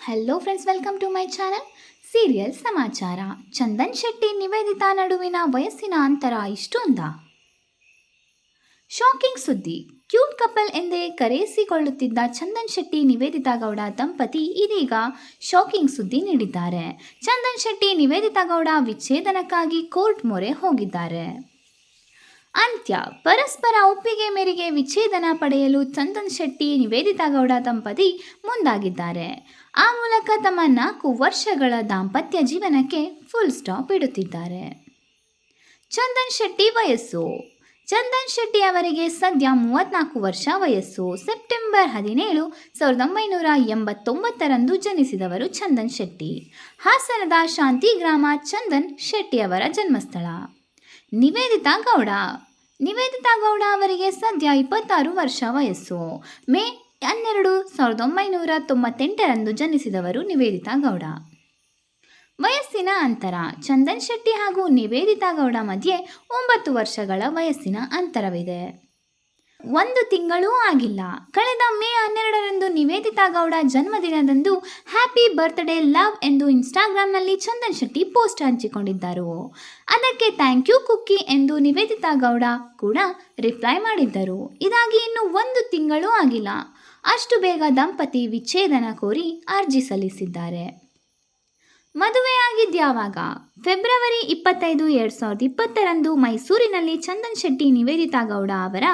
Hello friends welcome to my channel serial ಸಮಾಚಾರ ಚಂದನ್ ಶೆಟ್ಟಿ ನಿವೇದಿತಾ ನಡುವಿನ ವಯಸ್ಸಿನ ಅಂತರ ಇಷ್ಟೊಂದ ಶಾಕಿಂಗ್ ಸುದ್ದಿ ಕ್ಯೂಟ್ ಕಪಲ್ ಎಂದೇ ಕರೆಯಿಸಿಕೊಳ್ಳುತ್ತಿದ್ದ ಚಂದನ್ ಶೆಟ್ಟಿ ನಿವೇದಿತಾ ಗೌಡ ದಂಪತಿ ಇದೀಗ ಶಾಕಿಂಗ್ ಸುದ್ದಿ ನೀಡಿದ್ದಾರೆ ಚಂದನ್ ಶೆಟ್ಟಿ ನಿವೇದಿತಾ ಗೌಡ ವಿಚ್ಛೇದನಕ್ಕಾಗಿ ಕೋರ್ಟ್ ಮೊರೆ ಹೋಗಿದ್ದಾರೆ ಅಂತ್ಯ, ಪರಸ್ಪರ ಒಪ್ಪಿಗೆ ಮೇರೆಗೆ ವಿಚ್ಛೇದನ ಪಡೆಯಲು ಚಂದನ್ ಶೆಟ್ಟಿ ನಿವೇದಿತಾ ಗೌಡ ದಂಪತಿ ಮುಂದಾಗಿದ್ದಾರೆ. ಆ ಮೂಲಕ ತಮ್ಮ ನಾಲ್ಕು ವರ್ಷಗಳ ದಾಂಪತ್ಯ ಜೀವನಕ್ಕೆ ಫುಲ್ ಸ್ಟಾಪ್ ಇಡುತ್ತಿದ್ದಾರೆ. ಚಂದನ್ ಶೆಟ್ಟಿ ವಯಸ್ಸು. ಚಂದನ್ ಶೆಟ್ಟಿ ಅವರಿಗೆ ಸದ್ಯ ಮೂವತ್ನಾಲ್ಕು ವರ್ಷ ವಯಸ್ಸು. ಸೆಪ್ಟೆಂಬರ್ ಹದಿನೇಳು, ಸಾವಿರದ ಒಂಬೈನೂರ ಎಂಬತ್ತೊಂಬತ್ತರಂದು ಜನಿಸಿದವರು ಚಂದನ್ ಶೆಟ್ಟಿ. ಹಾಸನದ ಶಾಂತಿ ಗ್ರಾಮ ಚಂದನ್ ಶೆಟ್ಟಿ ಅವರ ಜನ್ಮಸ್ಥಳ. ನಿವೇದಿತಾ ಗೌಡ ನಿವೇದಿತಾ ಗೌಡ ಅವರಿಗೆ ಸದ್ಯ ಇಪ್ಪತ್ತಾರು ವರ್ಷ ವಯಸ್ಸು. ಮೇ ಹನ್ನೆರಡು ಸಾವಿರದ ಒಂಬೈನೂರ ತೊಂಬತ್ತೆಂಟರಂದು ಜನಿಸಿದವರು ನಿವೇದಿತಾ ಗೌಡ ವಯಸ್ಸಿನ ಅಂತರ. ಚಂದನ್ ಶೆಟ್ಟಿ ಹಾಗೂ ನಿವೇದಿತಾ ಗೌಡ ಮಧ್ಯೆ ಒಂಬತ್ತು ವರ್ಷಗಳ ವಯಸ್ಸಿನ ಅಂತರವಿದೆ. ಒಂದು ತಿಂಗಳೂ ಆಗಿಲ್ಲ. ಕಳೆದ ಮೇ ಹನ್ನೆರಡರಂದು ನಿವೇದಿತಾ ಗೌಡ ಜನ್ಮದಿನದಂದು ಹ್ಯಾಪಿ ಬರ್ತ್ಡೇ ಲವ್ ಎಂದು ಇನ್ಸ್ಟಾಗ್ರಾಂನಲ್ಲಿ ಚಂದನ್ ಶೆಟ್ಟಿ ಪೋಸ್ಟ್ ಹಂಚಿಕೊಂಡಿದ್ದರು. ಅದಕ್ಕೆ ಥ್ಯಾಂಕ್ ಯು ಕುಕ್ಕಿ ಎಂದು ನಿವೇದಿತಾ ಗೌಡ ಕೂಡ ರಿಪ್ಲೈ ಮಾಡಿದ್ದರು. ಇದಾಗಿ ಇನ್ನು ಒಂದು ತಿಂಗಳು ಆಗಿಲ್ಲ. ಅಷ್ಟು ಬೇಗ ದಂಪತಿ ವಿಚ್ಛೇದನ ಕೋರಿ ಅರ್ಜಿ ಸಲ್ಲಿಸಿದ್ದಾರೆ. ಮದುವೆಯಾಗಿದ್ಯಾವಾಗ ಫೆಬ್ರವರಿ ಇಪ್ಪತ್ತೈದು, ಎರಡು ಸಾವಿರದ ಇಪ್ಪತ್ತರಂದು ಮೈಸೂರಿನಲ್ಲಿ ಚಂದನ್ ಶೆಟ್ಟಿ ನಿವೇದಿತಾ ಗೌಡ ಅವರ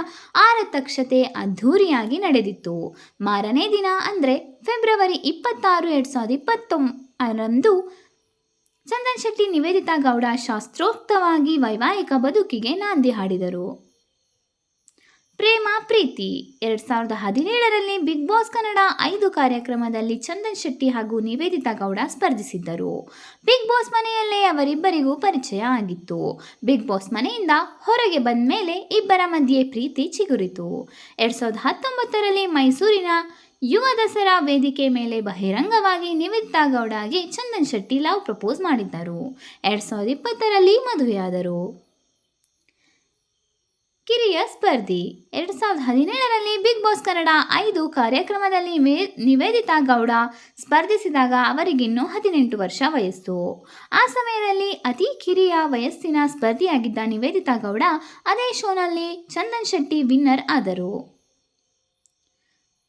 ಆರತಕ್ಷತೆ ಅದ್ಧೂರಿಯಾಗಿ ನಡೆದಿತ್ತು. ಮಾರನೇ ದಿನ ಅಂದರೆ ಫೆಬ್ರವರಿ ಇಪ್ಪತ್ತಾರು, ಎರಡು ಸಾವಿರದ ಇಪ್ಪತ್ತೊಂಬರಂದು ಚಂದನ್ ಶೆಟ್ಟಿ ನಿವೇದಿತಾ ಗೌಡ ಶಾಸ್ತ್ರೋಕ್ತವಾಗಿ ವೈವಾಹಿಕ ಬದುಕಿಗೆ ನಾಂದಿ ಹಾಡಿದರು. ಪ್ರೇಮ, ಪ್ರೀತಿ. ಎರಡು ಸಾವಿರದ ಹದಿನೇಳರಲ್ಲಿ ಬಿಗ್ ಬಾಸ್ ಕನ್ನಡ ಐದು ಕಾರ್ಯಕ್ರಮದಲ್ಲಿ ಚಂದನ್ ಶೆಟ್ಟಿ ಹಾಗೂ ನಿವೇದಿತಾ ಗೌಡ ಸ್ಪರ್ಧಿಸಿದ್ದರು. ಬಿಗ್ ಬಾಸ್ ಮನೆಯಲ್ಲೇ ಅವರಿಬ್ಬರಿಗೂ ಪರಿಚಯ ಆಗಿತ್ತು. ಬಿಗ್ ಬಾಸ್ ಮನೆಯಿಂದ ಹೊರಗೆ ಬಂದ ಮೇಲೆ ಇಬ್ಬರ ಮಧ್ಯೆ ಪ್ರೀತಿ ಚಿಗುರಿತು. ಎರಡು ಸಾವಿರದ ಹತ್ತೊಂಬತ್ತರಲ್ಲಿ ಮೈಸೂರಿನ ಯುವ ದಸರಾ ವೇದಿಕೆ ಮೇಲೆ ಬಹಿರಂಗವಾಗಿ ನಿವೇದಿತಾ ಗೌಡಗೆ ಚಂದನ್ ಶೆಟ್ಟಿ ಲವ್ ಪ್ರಪೋಸ್ ಮಾಡಿದ್ದರು. ಎರಡು ಸಾವಿರದ ಇಪ್ಪತ್ತರಲ್ಲಿ ಮದುವೆಯಾದರು. ಕಿರಿಯ ಸ್ಪರ್ಧಿ. ಎರಡು ಸಾವಿರದ ಹದಿನೇಳರಲ್ಲಿ ಬಿಗ್ ಬಾಸ್ ಕನ್ನಡ ಐದು ಕಾರ್ಯಕ್ರಮದಲ್ಲಿ ನಿವೇದಿತಾ ಗೌಡ ಸ್ಪರ್ಧಿಸಿದಾಗ ಅವರಿಗಿನ್ನೂ ಹದಿನೆಂಟು ವರ್ಷ ವಯಸ್ಸು. ಆ ಸಮಯದಲ್ಲಿ ಅತಿ ಕಿರಿಯ ವಯಸ್ಸಿನ ಸ್ಪರ್ಧಿಯಾಗಿದ್ದ ನಿವೇದಿತಾ ಗೌಡ ಅದೇ ಶೋನಲ್ಲಿ ಚಂದನ್ ಶೆಟ್ಟಿ ವಿನ್ನರ್ ಆದರು.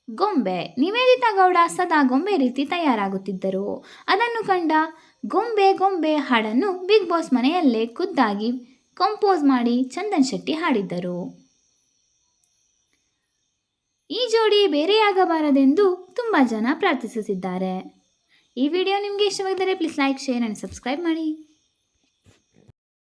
ಗೊಂಬೆ. ನಿವೇದಿತಾ ಗೌಡ ಸದಾ ಗೊಂಬೆ ರೀತಿ ತಯಾರಾಗುತ್ತಿದ್ದರು. ಅದನ್ನು ಕಂಡ ಗೊಂಬೆ ಗೊಂಬೆ ಹಾಡನ್ನು ಬಿಗ್ ಬಾಸ್ ಮನೆಯಲ್ಲೇ ಖುದ್ದಾಗಿ ಕಂಪೋಸ್ ಮಾಡಿ ಚಂದನ್ ಶೆಟ್ಟಿ ಹಾಡಿದ್ದರು. ಈ ಜೋಡಿ ಬೇರೆಯಾಗಬಾರದೆಂದು ತುಂಬ ಜನ ಪ್ರಾರ್ಥಿಸುತ್ತಿದ್ದಾರೆ. ಈ ವಿಡಿಯೋ ನಿಮಗೆ ಇಷ್ಟವಾಗಿದ್ದರೆ please like share and subscribe ಮಾಡಿ.